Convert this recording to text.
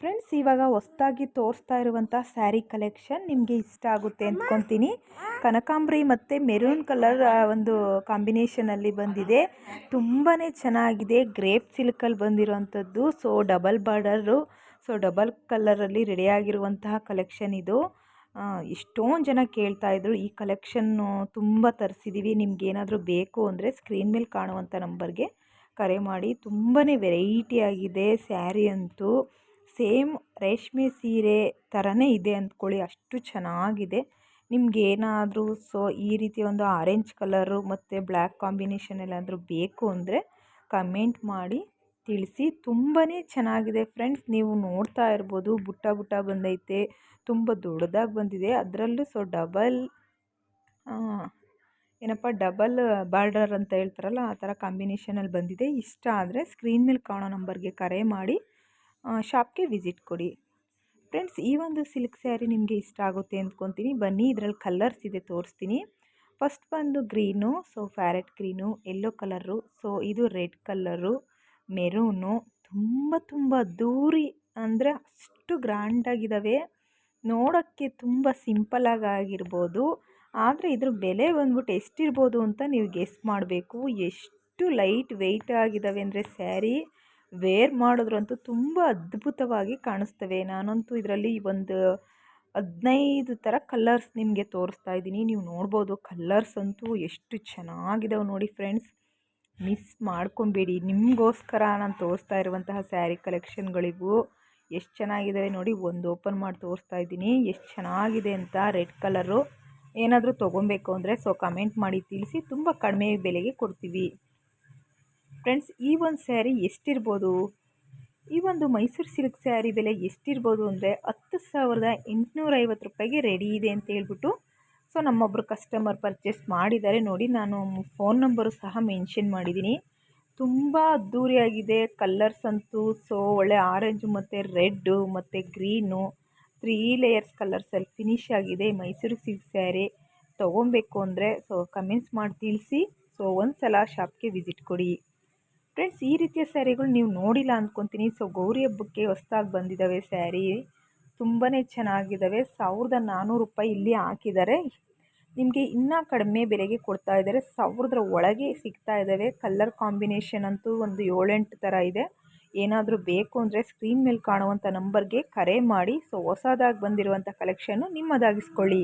Friends ಇವಾಗ ಹೊಸ್ದಾಗಿ ತೋರಿಸ್ತಾ ಇರುವಂಥ ಸ್ಯಾರಿ ಕಲೆಕ್ಷನ್ ನಿಮಗೆ ಇಷ್ಟ ಆಗುತ್ತೆ ಅಂದ್ಕೊತೀನಿ. ಕನಕಾಂಬರಿ ಮತ್ತು ಮೆರೂನ್ ಕಲರ್ ಒಂದು ಕಾಂಬಿನೇಷನಲ್ಲಿ ಬಂದಿದೆ. ತುಂಬಾ ಚೆನ್ನಾಗಿದೆ. ಗ್ರೇಪ್ ಸಿಲ್ಕಲ್ಲಿ ಬಂದಿರೋವಂಥದ್ದು so double border so double ಕಲರಲ್ಲಿ ರೆಡಿಯಾಗಿರುವಂತಹ ಕಲೆಕ್ಷನ್ ಇದು. ಎಷ್ಟೊಂದು ಜನ ಕೇಳ್ತಾ ಇದ್ರು ಈ ಕಲೆಕ್ಷನ್ನು ತುಂಬ ತರಿಸಿದ್ದೀವಿ ನಿಮ್ಗೇನಾದರೂ ಬೇಕು ಅಂದರೆ ಸ್ಕ್ರೀನ್ ಮೇಲೆ ಕಾಣುವಂಥ ನಂಬರ್ಗೆ ಕರೆ ಮಾಡಿ. ತುಂಬಾ ವೆರೈಟಿ ಆಗಿದೆ ಸ್ಯಾರಿ ಅಂತೂ. ಸೇಮ್ ರೇಷ್ಮೆ ಸೀರೆ ಥರನೇ ಇದೆ ಅಂದ್ಕೊಳ್ಳಿ, ಅಷ್ಟು ಚೆನ್ನಾಗಿದೆ. ನಿಮಗೇನಾದರೂ ಸೊ, ಈ ರೀತಿ ಒಂದು ಆರೆಂಜ್ ಕಲರು ಮತ್ತು ಬ್ಲ್ಯಾಕ್ ಕಾಂಬಿನೇಷನ್ ಎಲ್ಲಾದರೂ ಬೇಕು ಅಂದರೆ ಕಮೆಂಟ್ ಮಾಡಿ ತಿಳಿಸಿ. ತುಂಬಾ ಚೆನ್ನಾಗಿದೆ ಫ್ರೆಂಡ್ಸ್ ನೀವು ನೋಡ್ತಾ ಇರ್ಬೋದು, ಬುಟ್ಟ ಬುಟ್ಟ ಬಂದೈತೆ, ತುಂಬ ದೊಡ್ಡದಾಗಿ ಬಂದಿದೆ. ಅದರಲ್ಲೂ ಸೊ ಡಬಲ್ ಏನಪ್ಪ ಡಬಲ್ ಬಾರ್ಡರ್ ಅಂತ ಹೇಳ್ತಾರಲ್ಲ, ಆ ಥರ ಕಾಂಬಿನೇಷನಲ್ಲಿ ಬಂದಿದೆ. ಇಷ್ಟ ಆದರೆ ಸ್ಕ್ರೀನ್ ಮೇಲೆ ಕಾಣೋ ನಂಬರ್ಗೆ ಕರೆ ಮಾಡಿ. ಶಾಪ್ಗೆ ವಿಸಿಟ್ ಕೊಡಿ. ಫ್ರೆಂಡ್ಸ್ ಈ ಒಂದು ಸಿಲ್ಕ್ ಸ್ಯಾರಿ ನಿಮಗೆ ಇಷ್ಟ ಆಗುತ್ತೆ ಅಂದ್ಕೊತೀನಿ. ಬನ್ನಿ, ಇದರಲ್ಲಿ ಕಲರ್ಸ್ ಇದೆ ತೋರಿಸ್ತೀನಿ. ಫಸ್ಟ್ ಬಂದು green so parrot green yellow colour so ಇದು ರೆಡ್ ಕಲ್ಲರು ಮೆರೂನು ತುಂಬ ತುಂಬ ದೂರಿ ಅಂದರೆ ಅಷ್ಟು ಗ್ರ್ಯಾಂಡಾಗಿದ್ದಾವೆ ನೋಡೋಕ್ಕೆ ತುಂಬ ಸಿಂಪಲಾಗಿ ಆಗಿರ್ಬೋದು. ಆದರೆ ಇದ್ರ ಬೆಲೆ ಬಂದ್ಬಿಟ್ಟು ಎಷ್ಟಿರ್ಬೋದು ಅಂತ ನೀವು ಗೆಸ್ ಮಾಡಬೇಕು. ಎಷ್ಟು ಲೈಟ್ ವೆಯ್ಟ್ ಆಗಿದ್ದಾವೆ ಅಂದರೆ ಸ್ಯಾರಿ ವೇರ್ ಮಾಡಿದ್ರಂತೂ ತುಂಬ ಅದ್ಭುತವಾಗಿ ಕಾಣಿಸ್ತವೆ. ನಾನಂತೂ ಇದರಲ್ಲಿ ಒಂದು ಹದಿನೈದು ಥರ ಕಲರ್ಸ್ ನಿಮಗೆ ತೋರಿಸ್ತಾ ಇದ್ದೀನಿ. ನೀವು ನೋಡ್ಬೋದು ಕಲ್ಲರ್ಸ್ ಅಂತೂ ಎಷ್ಟು ಚೆನ್ನಾಗಿದಾವೆ ನೋಡಿ ಫ್ರೆಂಡ್ಸ್ ಮಿಸ್ ಮಾಡ್ಕೊಬೇಡಿ. ನಿಮಗೋಸ್ಕರ ನಾನು ತೋರಿಸ್ತಾ ಇರುವಂತಹ ಸ್ಯಾರಿ ಕಲೆಕ್ಷನ್ಗಳಿವು ಎಷ್ಟು ಚೆನ್ನಾಗಿದ್ದಾವೆ ನೋಡಿ ಒಂದು ಓಪನ್ ಮಾಡಿ ತೋರಿಸ್ತಾ ಇದ್ದೀನಿ. ಎಷ್ಟು ಚೆನ್ನಾಗಿದೆ ಅಂತ ರೆಡ್ ಕಲರು ಏನಾದರೂ ತೊಗೊಬೇಕು ಅಂದರೆ ಸೊ ಕಮೆಂಟ್ ಮಾಡಿ ತಿಳಿಸಿ. ತುಂಬ ಕಡಿಮೆ ಬೆಲೆಗೆ ಕೊಡ್ತೀವಿ. ಫ್ರೆಂಡ್ಸ್ ಈ ಒಂದು ಸ್ಯಾರಿ ಎಷ್ಟಿರ್ಬೋದು? ಈ ಒಂದು ಮೈಸೂರು ಸಿಲ್ಕ್ ಸ್ಯಾರಿ ಬೆಲೆ ಎಷ್ಟಿರ್ಬೋದು ಅಂದರೆ ಹತ್ತು ಸಾವಿರದ ಎಂಟುನೂರೈವತ್ತು ರೂಪಾಯಿಗೆ ರೆಡಿ ಇದೆ ಅಂತ ಹೇಳ್ಬಿಟ್ಟು ಸೊ ನಮ್ಮೊಬ್ಬರು ಕಸ್ಟಮರ್ ಪರ್ಚೇಸ್ ಮಾಡಿದ್ದಾರೆ. ನೋಡಿ, ನಾನು ಫೋನ್ ನಂಬರು ಸಹ ಮೆನ್ಷನ್ ಮಾಡಿದ್ದೀನಿ. ತುಂಬ ಅದ್ದೂರಿಯಾಗಿದೆ ಕಲ್ಲರ್ಸ್ ಅಂತೂ ಸೊ ಒಳ್ಳೆ ಆರೆಂಜು ಮತ್ತು ರೆಡ್ಡು ಮತ್ತು ಗ್ರೀನು ತ್ರೀ ಲೇಯರ್ಸ್ ಕಲರ್ಸಲ್ಲಿ ಫಿನಿಶ್ ಆಗಿದೆ ಮೈಸೂರು ಸಿಲ್ಕ್ ಸ್ಯಾರಿ ತೊಗೊಬೇಕು ಅಂದರೆ ಸೊ ಕಮೆಂಟ್ಸ್ ಮಾಡಿ ತಿಳಿಸಿ ಸೊ ಒಂದು ಸಲ ಶಾಪ್ಗೆ ವಿಸಿಟ್ ಕೊಡಿ. ಫ್ರೆಂಡ್ಸ್ ಈ ರೀತಿಯ ಸ್ಯಾರಿಗಳು ನೀವು ನೋಡಿಲ್ಲ ಅಂದ್ಕೊತೀನಿ ಸೊ ಗೌರಿ ಹಬ್ಬಕ್ಕೆ ಹೊಸ್ದಾಗಿ ಬಂದಿದ್ದಾವೆ ಸ್ಯಾರಿ. ತುಂಬಾ ಚೆನ್ನಾಗಿದ್ದಾವೆ ಸಾವಿರದ ನಾನ್ನೂರು ರೂಪಾಯಿ ಇಲ್ಲಿ ಹಾಕಿದ್ದಾರೆ ನಿಮಗೆ ಇನ್ನೂ ಕಡಿಮೆ ಬೆಲೆಗೆ ಕೊಡ್ತಾ ಇದ್ದಾರೆ. ಸಾವಿರದ್ರ ಒಳಗೆ ಸಿಗ್ತಾ ಇದ್ದಾವೆ ಕಲರ್ ಕಾಂಬಿನೇಷನ್ ಅಂತೂ ಒಂದು ಏಳೆಂಟು ಥರ ಇದೆ. ಏನಾದರೂ ಬೇಕು ಅಂದರೆ ಸ್ಕ್ರೀನ್ ಮೇಲೆ ಕಾಣುವಂಥ ನಂಬರ್ಗೆ ಕರೆ ಮಾಡಿ. ಸೊ ಹೊಸದಾಗಿ ಬಂದಿರುವಂಥ ಕಲೆಕ್ಷನ್ನು ನಿಮ್ಮದಾಗಿಸ್ಕೊಳ್ಳಿ.